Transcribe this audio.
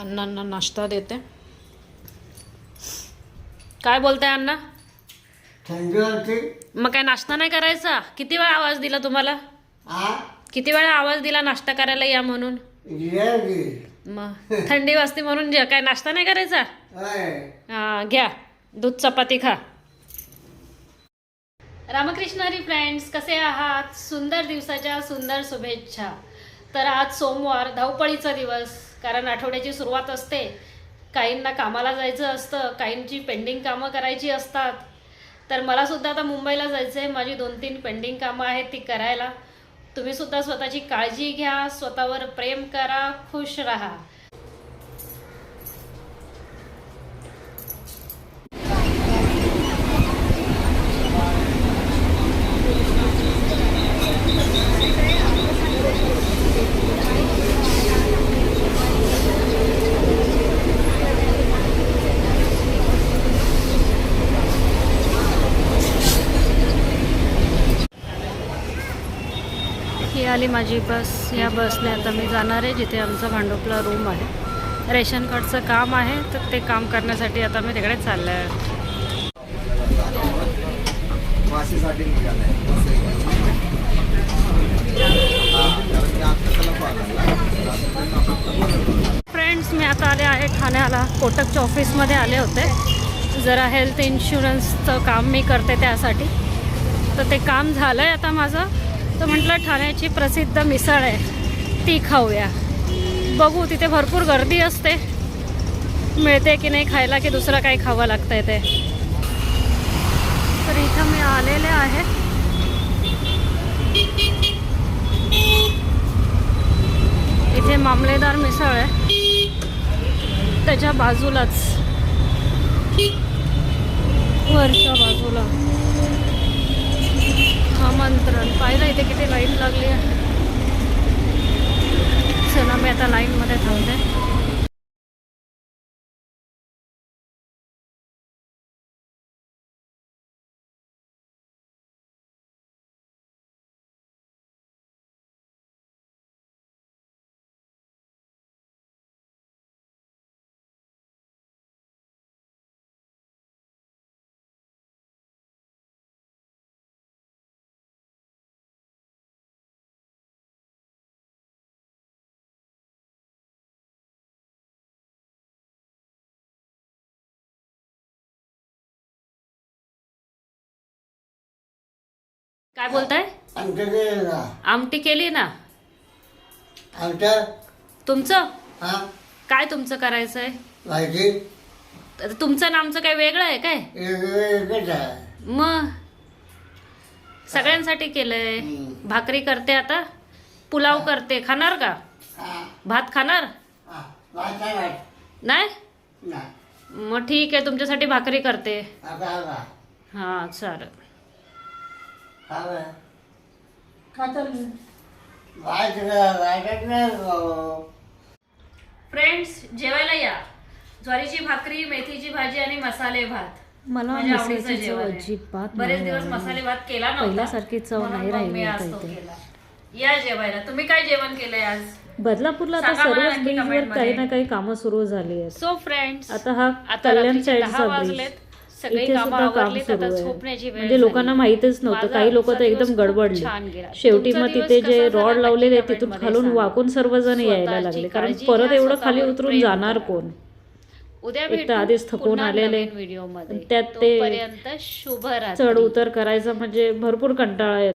अण्णांना नाश्ता देते. काय बोलताय अण्णा? मग काय नाश्ता नाही करायचा? किती वेळा आवाज दिला तुम्हाला? किती वेळा आवाज दिला नाश्ता करायला या म्हणून? मग थंडी वाजते म्हणून जे काय नाश्ता नाही करायचा? हा, घ्या. दूध चपाती खा. रामकृष्ण हरी फ्रेंड्स कसे आहात? सुंदर दिवसाच्या सुंदर शुभेच्छा. तर आज सोमवार धावपळीचा दिवस. कारण आठवड्याची सुरुवात असते. काहींना कामाला जायचं असतं काहींची पेंडिंग कामं करायची असतात. तर मला सुद्धा आता मुंबईला जायचं आहे माझी दोन तीन पेंडिंग कामं आहेत ती करायला. तुम्हीसुद्धा स्वतःची काळजी घ्या स्वतःवर प्रेम करा खुश राहा. ही आली माझी बस. या बसने आता मी जाणार आहे जिथे आमचा भांडुपला रूम आहे. रेशन कार्डचं काम आहे तर ते काम करण्यासाठी आता मी तिकडे चाललं आहे. फ्रेंड्स मी आता आले आहे ठाण्याला. कोटकच्या ऑफिसमध्ये आले होते. जरा हेल्थ इन्शुरन्सचं काम मी करते त्यासाठी. तर ते काम झालं आहे आता माझं. तर म्हटलं ठाण्याची प्रसिद्ध मिसळ आहे ती खाऊया. बघू तिथे भरपूर गर्दी असते. मिळते की नाही खायला की दुसरं काही खावं लागतं ते. तर इथं मी आलेले आहे. इथे मामलेदार मिसळ आहे. त्याच्या बाजूलाच. वरच्या बाजूला. आमंत्रण पाहिलं इथे किती लाईन लागली आहे. चला मी आता लाईनमध्ये थांबते. काय बोलताय? आमटी केली ना. आमच्या तुमचं? हा. काय तुमचं करायचं आहे भाजी आता तुमचं आणि आमचं काय वेगळं आहे काय? एकच आहे. मग? सगळ्यांसाठी केलंय. हम्म. भाकरी करते आता. पुलाव करते. खाणार का? हा, भात खाणार? हा, वाचा वाट नाही? नाही. मग ठीक आहे. तुमच्यासाठी भाकरी करते. आता आला. हां नाही. फ्रेंड्स जेवायला या ज्वारीची भाकरी मेथीची भाजी आणि मसाले भात मला माझ्या आवडीचं मिसळची चव जेवण आहे. अजिबात बरेच नाही दिवस आवडली. मसाले भात केला नव्हता पहिल्यासारखी चव म्हणून नाही मग राहिली मी आज आता तो इथे. केला. या जेवायला तुम्ही काय जेवण केलंय आज बदलापूरला आता सांगा मला सर्वच नक्की बीचवर comment काही मध्ये. ना काही कामं सुरू झाली आहेत सो फ्रेंड्स आता हा आता कल्याण साईडचा ब्रिज वाजलेत सगळी इथे कामं सुद्धा काम आवरलीत सुरू आता आहे झोपण्याची वेळ म्हणजे लोकांना. माहितच नव्हतं माझा काही लोक तर आजचा एकदम दिवस खूप गडबडले गेला. शेवटी तुमचा मग दिवस तिथे कसा जे झाला रॉड लावलेले तिथून मध्ये खालून सांगा. वाकून सर्वजण यायला स्वतःची लागले कारण काळजी परत घ्या, एवढं खाली स्वतःवर उतरून प्रेम जाणार करा. कोण उद्या एक तर भेटू आधीच थकून आलेले. नवीन व्हिडिओमध्ये त्यात ते तोपर्यंत शुभ चढ उतर करायचं म्हणजे भरपूर कंटाळा येतो